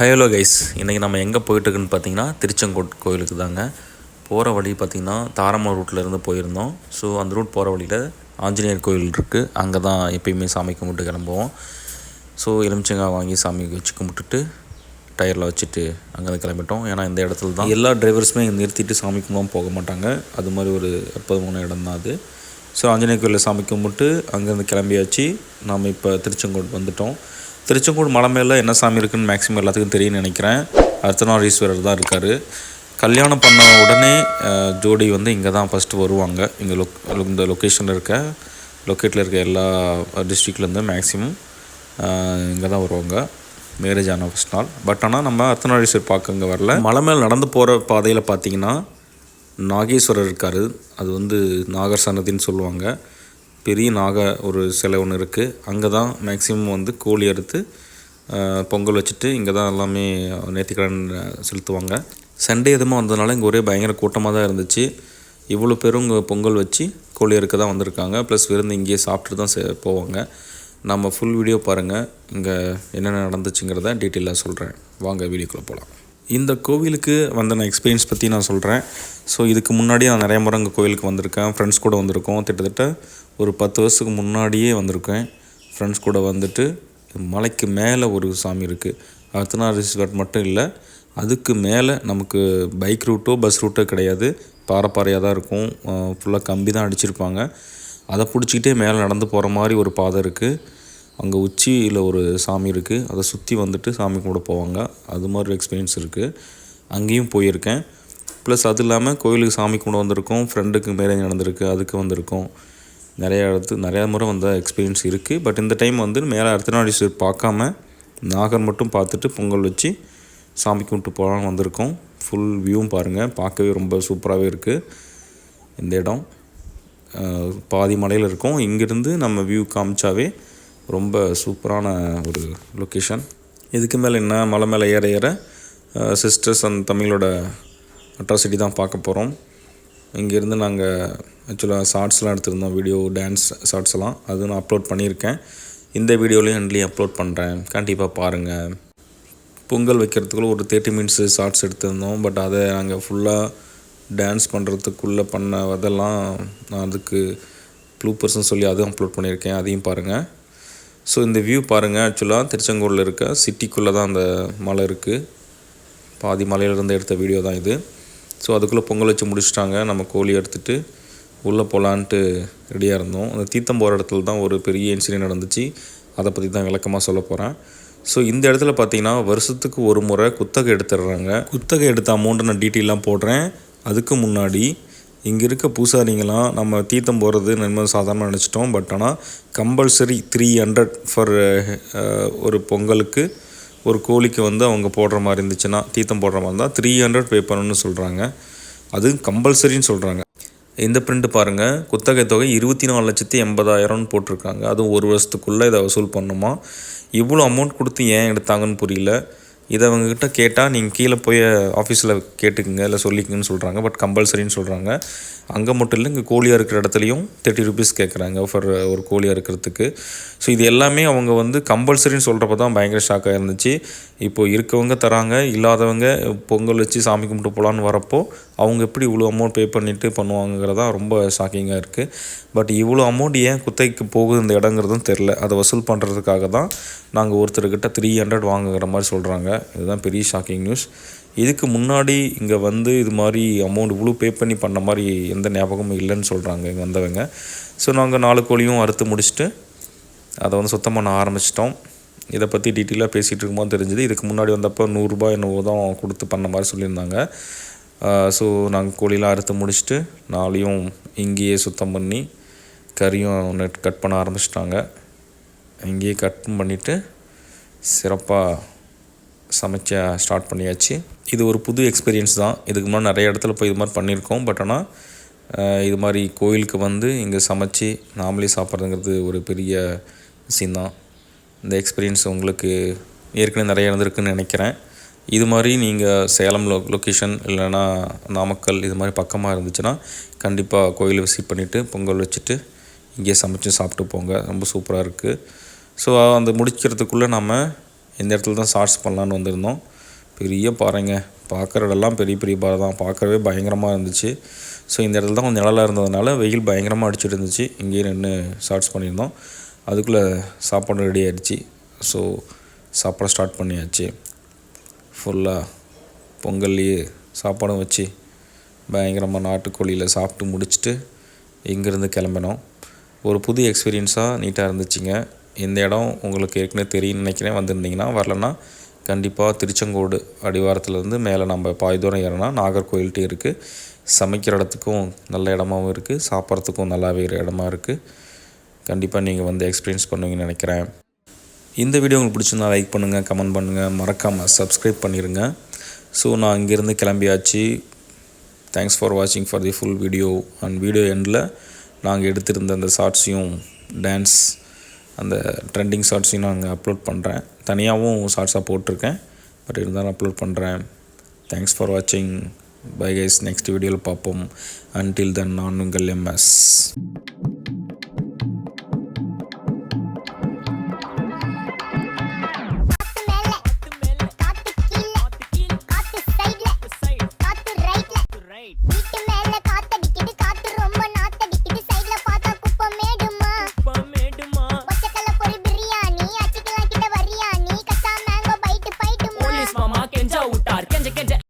Hello guys இன்றைக்கி நம்ம எங்கே போயிட்டுருக்குன்னு பார்த்தீங்கன்னா திருச்செங்கோட் கோயிலுக்கு தாங்க. போகிற வழி பார்த்திங்கன்னா தாரமலை ரூட்லேருந்து போயிருந்தோம். ஸோ அந்த ரூட் போகிற வழியில் ஆஞ்சநேயர் கோயில் இருக்குது அங்கே தான் எப்பயுமே சாமி கும்பிட்டு கிளம்புவோம். ஸோ எலுமிச்சங்காய் வாங்கி சாமி வச்சு கும்பிட்டுட்டு டயரில் வச்சுட்டு அங்கேருந்து கிளம்பிட்டோம். ஏன்னா இந்த இடத்துல தான் எல்லா டிரைவர்ஸுமே இங்கே நிறுத்திட்டு சாமி கும்பிடாமல் போக மாட்டாங்க. அது மாதிரி ஒரு அற்புதமான இடம் தான் அது. ஸோ ஆஞ்சநேயர் கோயிலில் சாமி கும்பிட்டு அங்கேருந்து கிளம்பியாச்சு. நாம் இப்போ திருச்செங்கோட் வந்துட்டோம். திருச்செங்கோடு மலை மேலே என்ன சாமி இருக்குன்னு மேக்ஸிமம் எல்லாத்துக்கும் தெரியும்னு நினைக்கிறேன். அர்த்தநாரீஸ்வரர் தான் இருக்கார். கல்யாணம் பண்ண உடனே ஜோடி வந்து இங்கே தான் ஃபஸ்ட்டு வருவாங்க. இங்கே லொக் இந்த லொக்கேஷனில் இருக்க லொக்கேட்டில் இருக்க எல்லா டிஸ்ட்ரிக்ட்லேருந்து மேக்ஸிமம் இங்கே தான் வருவாங்க. மேரேஜ் ஆன ஃபஸ்ட் நாள். பட் ஆனால் நம்ம அர்த்தநாரீஸ்வரர் பார்க்க இங்கே வரல. மலை மேலே நடந்து போகிற பாதையில் பார்த்தீங்கன்னா நாகேஸ்வரர் இருக்கார். அது வந்து நாகர் சன்னதின்னு சொல்லுவாங்க. பெரிய நாக ஒரு சிலை ஒன்று இருக்குது அங்கே தான் மேக்ஸிமம் வந்து கோழி அறுத்து பொங்கல் வச்சுட்டு இங்கே தான் எல்லாமே நேர்த்திக்கடன் செலுத்துவாங்க. சண்டே எதுவுமே வந்ததுனால இங்கே ஒரே பயங்கர கூட்டமாக தான் இருந்துச்சு. இவ்வளோ பேரும் இங்கே பொங்கல் வச்சு கோழி அறுக்க தான் வந்திருக்காங்க. ப்ளஸ் விருந்து இங்கேயே சாப்பிட்டு தான் செ- போவாங்க. நம்ம ஃபுல் வீடியோ பாருங்கள் இங்கே என்னென்ன நடந்துச்சுங்கிறத டீட்டெயிலாக சொல்கிறேன் வாங்க வீடியோக்குள்ளே போகலாம் இந்த கோவிலுக்கு வந்த நான் எக்ஸ்பீரியன்ஸ் பற்றி நான் சொல்கிறேன் ஸோ இதுக்கு முன்னாடி நான் நிறைய முறை அங்கே கோவிலுக்கு வந்திருக்கேன். ஃப்ரெண்ட்ஸ் கூட வந்திருக்கோம். கிட்டத்தட்ட ஒரு பத்து வருஷத்துக்கு முன்னாடியே வந்திருக்கேன். ஃப்ரெண்ட்ஸ் கூட வந்துட்டு மலைக்கு மேலே ஒரு சாமி இருக்குது அர்த்தநாரீஸ்வரர் மட்டும் இல்லை அதுக்கு மேலே நமக்கு பைக் ரூட்டோ பஸ் ரூட்டோ கிடையாது. பாறை பாறையாக தான் இருக்கும். ஃபுல்லாக கம்பி தான் அடிச்சிருப்பாங்க. அதை பிடிச்சிக்கிட்டே மேலே நடந்து போகிற மாதிரி ஒரு பாதை இருக்குது அங்கே உச்சியில் ஒரு சாமி இருக்குது அதை சுற்றி வந்துட்டு சாமி கும்பிட போவாங்க. அது மாதிரி ஒரு எக்ஸ்பீரியன்ஸ் இருக்குது அங்கேயும் போயிருக்கேன். ப்ளஸ் அது இல்லாமல் கோயிலுக்கு சாமி கும்பிட வந்திருக்கோம். ஃப்ரெண்டுக்கு மேரேஜ் நடந்திருக்கு. அதுக்கு வந்திருக்கோம். நிறையா இடத்து நிறையா முறை வந்த எக்ஸ்பீரியன்ஸ் இருக்குது பட் இந்த டைம் வந்து மேலே அர்த்தநாடீஸ்வரர் பார்க்காம நாகர் மட்டும் பார்த்துட்டு பொங்கல் வச்சு சாமி கும்பிட்டு போகலான்னு வந்திருக்கோம். ஃபுல் வியூவும் பாருங்கள் பார்க்கவே ரொம்ப சூப்பராகவே இருக்குது இந்த இடம் பாதி மலையில் இருக்கும். இங்கேருந்து நம்ம வியூ காமிச்சாவே ரொம்ப சூப்பரான ஒரு லொக்கேஷன் இதுக்கு மேலே என்ன மலை மேலே ஏற ஏற சிஸ்டர்ஸ் அண்ட் தமிழோட அட்ராசிட்டி தான் பார்க்க போகிறோம் இங்கேருந்து நாங்கள் ஆக்சுவலாக ஷார்ட்ஸ்லாம் எடுத்திருந்தோம் வீடியோ டான்ஸ் ஷார்ட்ஸ் எல்லாம். அது நான் அப்லோட் பண்ணியிருக்கேன். இந்த வீடியோலையும் எண்ட்லேயும் அப்லோட் பண்ணுறேன் கண்டிப்பாக பாருங்கள் பொங்கல் வைக்கிறதுக்குள்ள ஒரு தேர்ட்டி மினிட்ஸு ஷார்ட்ஸ் எடுத்திருந்தோம். பட் அதை நாங்கள் ஃபுல்லாக டான்ஸ் பண்ணுறதுக்குள்ளே பண்ண அதெல்லாம் நான் அதுக்கு ப்ளூப்பர்ஸ்னு சொல்லி அதுவும் அப்லோட் பண்ணியிருக்கேன். அதையும் பாருங்கள் ஸோ இந்த வியூ பாருங்கள் ஆக்சுவலாக திருச்செங்கோடில் இருக்க சிட்டிக்குள்ளே தான் அந்த மலை இருக்குது பாதி மலையிலேருந்து எடுத்த வீடியோ தான் இது. ஸோ அதுக்குள்ளே பொங்கல் வச்சு முடிச்சிட்டாங்க. நம்ம கோழி எடுத்துகிட்டு உள்ளே போகலான்ட்டு ரெடியாக இருந்தோம். அந்த தீர்த்தம் போகிற இடத்துல தான் ஒரு பெரிய இன்சிடென்ட் நடந்துச்சு. அதை பற்றி தான் விளக்கமாக சொல்ல போகிறேன் ஸோ இந்த இடத்துல பார்த்தீங்கன்னா வருஷத்துக்கு ஒரு முறை குத்தகை எடுத்துடுறாங்க. குத்தகை எடுத்த அமௌண்ட்டை நான் டீட்டெயிலாம் போடுறேன். அதுக்கு முன்னாடி இங்கே இருக்க பூசாரிங்களாம் நம்ம தீர்த்தம் போகிறது நம்ம சாதாரணமாக நினச்சிட்டோம். பட் ஆனால் கம்பல்சரி த்ரீ ஹண்ட்ரட் ஃபார் ஒரு பொங்கலுக்கு ஒரு கோழிக்கு வந்து அவங்க போடுற மாதிரி இருந்துச்சுன்னா தீர்த்தம் போடுற மாதிரி இருந்தால் த்ரீ ஹண்ட்ரட் பே பண்ணணும்னு சொல்கிறாங்க அது கம்பல்சரின்னு சொல்கிறாங்க இந்த பிரிண்ட் பாருங்கள் குத்தகை தொகை இருபத்தி நாலு லட்சத்தி எண்பதாயிரம்னு போட்டிருக்காங்க. அதுவும் ஒரு வருஷத்துக்குள்ளே இதை வசூல் பண்ணுமா? இவ்வளோ அமௌண்ட் கொடுத்து ஏன் எடுத்தாங்கன்னு புரியல. இதை அவங்கக்கிட்ட கேட்டால் நீங்கள் கீழே போய் ஆஃபீஸில் கேட்டுக்குங்க இல்லை சொல்லிக்கங்கன்னு சொல்கிறாங்க பட் கம்பல்சரின்னு சொல்கிறாங்க அங்கே மட்டும் இல்லை இங்கே கோழியாக இருக்கிற இடத்துலையும் தேர்ட்டி ருபீஸ் கேட்குறாங்க ஃபார் ஒரு கோழியாக இருக்கிறதுக்கு. ஸோ இது எல்லாமே அவங்க வந்து கம்பல்சரின்னு சொல்கிறப்ப தான் பயங்கர ஷாக்காக இருந்துச்சு. இப்போ இருக்கவங்க தராங்க இல்லாதவங்க பொங்கல் வச்சு சாமி கும்பிட்டு போகலான்னு வரப்போ அவங்க எப்படி இவ்வளோ அமௌண்ட் பே பண்ணிவிட்டு பண்ணுவாங்கிறதா ரொம்ப ஷாக்கிங்காக இருக்குது பட் இவ்வளோ அமௌண்ட் ஏன் குத்தைக்கு போகுது இந்த இடங்கிறதும் தெரில அதை வசூல் பண்ணுறதுக்காக தான் நாங்கள் ஒருத்தர்கிட்ட த்ரீ ஹண்ட்ரட் வாங்குகிற மாதிரி சொல்கிறாங்க இதுதான் பெரிய ஷாக்கிங் நியூஸ் இதுக்கு முன்னாடி இங்கே வந்து இது மாதிரி அமௌண்ட் இவ்வளோ பே பண்ணி பண்ண மாதிரி எந்த ஞாபகமும் இல்லைன்னு சொல்கிறாங்க இங்கே வந்தவங்க. ஸோ நாங்கள் நாலு கோழியும் அறுத்து முடிச்சுட்டு அதை வந்து சுத்தம் பண்ண ஆரம்பிச்சிட்டோம். இதை பற்றி டீட்டெயிலாக பேசிகிட்டு இருக்கும்போது தெரிஞ்சுது இதுக்கு முன்னாடி வந்தப்போ நூறுரூபா என்னவோ தான் கொடுத்து பண்ண மாதிரி சொல்லியிருந்தாங்க. ஸோ நாங்கள் கோழிலாம் அறுத்து முடிச்சுட்டு நாளையும் இங்கேயே சுத்தம் பண்ணி கறியும் நெட் கட் பண்ண ஆரம்பிச்சிட்டாங்க. இங்கேயே கட் பண்ணிவிட்டு சிறப்பாக சமைச்ச ஸ்டார்ட் பண்ணியாச்சு. இது ஒரு புது எக்ஸ்பீரியன்ஸ் தான். இதுக்கு முன்னாடி நிறைய இடத்துல போய் இது மாதிரி பண்ணியிருக்கோம். பட் ஆனால் இது மாதிரி கோயிலுக்கு வந்து இங்கே சமைச்சு நாமளே சாப்பிட்றதுங்கிறது ஒரு பெரிய விஷயந்தான் இந்த எக்ஸ்பீரியன்ஸ் உங்களுக்கு ஏற்கனவே நிறைய இருந்திருக்குன்னு நினைக்கிறேன். இது மாதிரி நீங்கள் சேலம் லொ லொக்கேஷன் இல்லைன்னா நாமக்கல் இது மாதிரி பக்கமாக இருந்துச்சுன்னா கண்டிப்பாக கோயிலை விசிட் பண்ணிவிட்டு பொங்கல் வச்சுட்டு இங்கேயே சமைச்சு சாப்பிட்டு போங்க. ரொம்ப சூப்பராக இருக்குது ஸோ அந்த முடிக்கிறதுக்குள்ளே நம்ம இந்த இடத்துல தான் ஷார்ட்ஸ் பண்ணலான்னு வந்திருந்தோம். பெரிய பாறைங்க. பார்க்குற இடம்லாம் பெரிய பெரிய பாறை தான். பார்க்குறவே பயங்கரமாக இருந்துச்சு. ஸோ இந்த இடத்துல தான் கொஞ்சம் நிழலாக இருந்ததுனால வெயில் பயங்கரமாக அடிச்சிட்டு இருந்துச்சு. இங்கேயே நின்று ஷார்ட்ஸ் பண்ணியிருந்தோம். அதுக்குள்ளே சாப்பாடு ரெடி ஆகிடுச்சு ஸோ சாப்பாட ஸ்டார்ட் பண்ணியாச்சு. ஃபுல்லாக பொங்கல்லையே சாப்பாடும் வச்சு பயங்கரமாக நாட்டுக்கோழியில் சாப்பிட்டு முடிச்சுட்டு இங்கேருந்து கிளம்பினோம். ஒரு புது எக்ஸ்பீரியன்ஸாக நீட்டாக இருந்துச்சுங்க. இந்த இடம் உங்களுக்கு ஏற்கனவே தெரியும்னு நினைக்கிறேன். வந்திருந்தீங்கன்னா வரலன்னா கண்டிப்பாக திருச்செங்கோடு அடிவாரத்துலேருந்து மேலே நம்ம பாய் தூரம் ஏறினா நாகர்கோயில்கிட்ட இருக்குது சமைக்கிற இடத்துக்கும் நல்ல இடமாவும் இருக்குது சாப்பிட்றதுக்கும் நல்லாவே இரு இடமா இருக்குது கண்டிப்பாக நீங்கள் வந்து எக்ஸ்பீரியன்ஸ் பண்ணுவீங்கன்னு நினைக்கிறேன். இந்த வீடியோ உங்களுக்கு பிடிச்சிருந்தா லைக் பண்ணுங்கள் கமெண்ட் பண்ணுங்கள் மறக்காமல் சப்ஸ்கிரைப் பண்ணிடுங்க ஸோ நான் இங்கேருந்து கிளம்பியாச்சு. தேங்க்ஸ் ஃபார் வாட்சிங் for the full video and video எண்டில் நாங்கள் எடுத்திருந்த அந்த ஷார்ட்ஸையும் டான்ஸ் அந்த ட்ரெண்டிங் ஷார்ட்ஸையும் நாங்கள் அப்லோட் பண்ணுறேன் தனியாகவும் ஷார்ட்ஸாக போட்டிருக்கேன். பட் இருந்தாலும் அப்லோட் பண்ணுறேன் தேங்க்ஸ் ஃபார் வாட்சிங் பை கைஸ் நெக்ஸ்ட் வீடியோவில் பார்ப்போம். அன்டில் தன் நான் உங்கள் எம்எஸ்